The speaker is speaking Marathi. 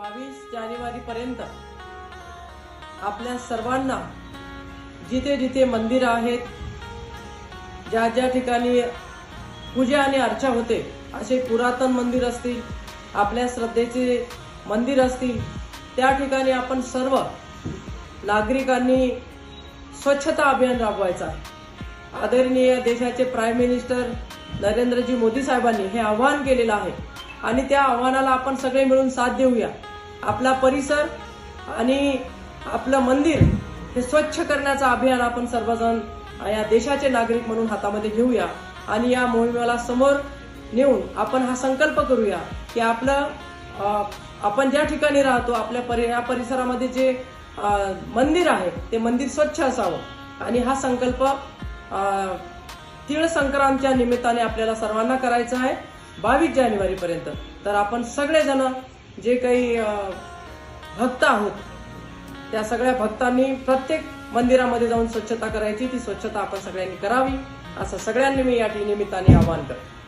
बावीस जानेवारी पर्यंत आपल्या सर्वांना जिथे जिथे मंदिरं आहेत ज्या ज्या ठिकाणी पूजा आणि अर्चा होते असे पुरातन मंदिर असतील आपल्या श्रद्धेचे मंदिर असतील त्या ठिकाणी आपण सर्व नागरिकांनी स्वच्छता अभियान राबवायचा आहे. आदरणीय देशाचे प्राईम मिनिस्टर नरेंद्रजी मोदी साहेबांनी हे आव्हान केलेलं आहे आणि त्या आव्हानाला आपण सगळे मिळून साथ देऊया. आपला परिसर आणि आपलं मंदिर हे स्वच्छ करण्याचं अभियान आपण सर्वजण या देशाचे नागरिक म्हणून हातामध्ये घेऊया. आणि या मोहिमेला समोर नेऊन आपण हा संकल्प करूया की आपलं आपण ज्या ठिकाणी राहतो आपल्या परि या परिसरामध्ये जे मंदिर आहे ते मंदिर स्वच्छ असावं. आणि हा संकल्प तीळ संक्रांतच्या निमित्ताने आपल्याला सर्वांना करायचा आहे बावीस जानेवारीपर्यंत. तर आपण सगळेजण जे काही भक्त आहोत त्या सगळ्या भक्तांनी प्रत्येक मंदिरामध्ये जाऊन स्वच्छता करायची. ती स्वच्छता आपण सगळ्यांनी करावी. असं सगळ्यांनी मी या निमित्ताने आवाहन करतो.